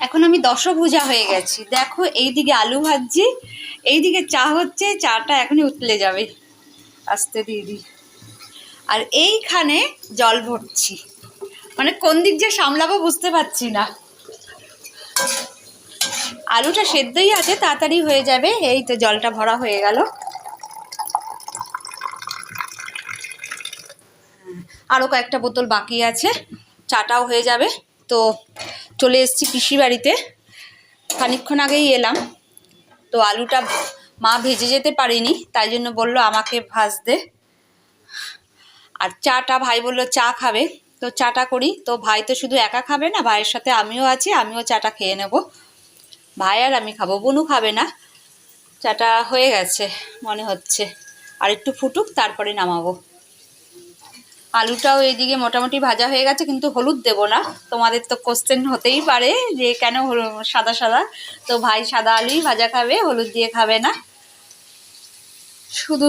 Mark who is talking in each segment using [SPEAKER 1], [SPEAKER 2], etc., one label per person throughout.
[SPEAKER 1] এখন আমি দশভুজা হয়ে গেছি। দেখো, এইদিকে আলু ভাজছি, এইদিকে চা হচ্ছে, চাটা এখনই উতলে যাবে। আস্তে দিদি। আর এইখানে জল ভরছি। মানে কোন দিক যে সামলাবো বুঝতে পারছি না। আলুটা সেদ্ধই আছে, তাড়াতাড়ি হয়ে যাবে। এই তো জলটা ভরা হয়ে গেল। আরও কয়েকটা বোতল বাকি আছে। চাটাও হয়ে যাবে। তো চলে এসেছি পিসি বাড়িতে। খানিকক্ষণ আগেই এলাম। তো আলুটা মা ভেজে যেতে পারিনি, তাই জন্য বলল আমাকে ভাজতে। আর চাটা ভাই বলল চা খাবে। তো চাটা করি। তো ভাই তো শুধু একা খাবে না, ভাইয়ের সাথে আমিও আছি, আমিও চাটা খেয়ে নেব। ভাই আর আমি খাব বনু খাবে না। চাটা হয়ে গেছে, মনে হচ্ছে। আর একটু ফুটুক, তারপরে নামাবো। আলুটাও এইদিকে মোটামুটি ভাজা হয়ে গেছে, কিন্তু হলুদ দেব না। তোমাদের তো কোশ্চেন হতেই পারে যে কেন সাদা সাদা। তো ভাই সাদা আলুই ভাজা খাবে, হলুদ দিয়ে খাবে না। শুধু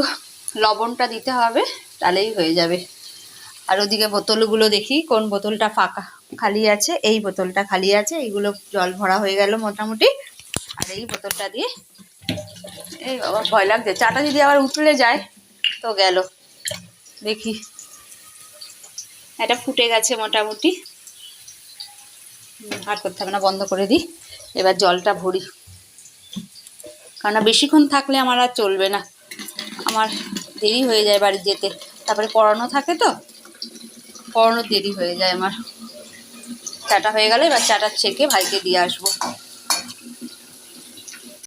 [SPEAKER 1] লবণটা দিতে হবে, তাহলেই হয়ে যাবে। আর ওদিকে বোতলগুলো দেখি, কোন বোতলটা ফাঁকা খালি আছে, এই বোতলটা খালি আছে, এইগুলো জল ভরা হয়ে গেল মোটামুটি। আর এই বোতলটা দিয়ে এই বাবা ভয় লাগছে, চাটা যদি আবার উতলে যায়, তো গেল। দেখি। এটা ফুটে গেছে মোটামুটি। আর করতে হবে না, বন্ধ করে দিই। এবার জলটা ভরি। কারণ বেশিক্ষণ থাকলে আমার আর চলবে না। আমার দেরি হয়ে যায় বাড়ি যেতে। তারপরে পড়ানো থাকে তো পড়ানো দেরি হয়ে যায় আমার। চাটা হয়ে গেলে এবার চাটা ছেঁকে ভাইকে দিয়ে আসব।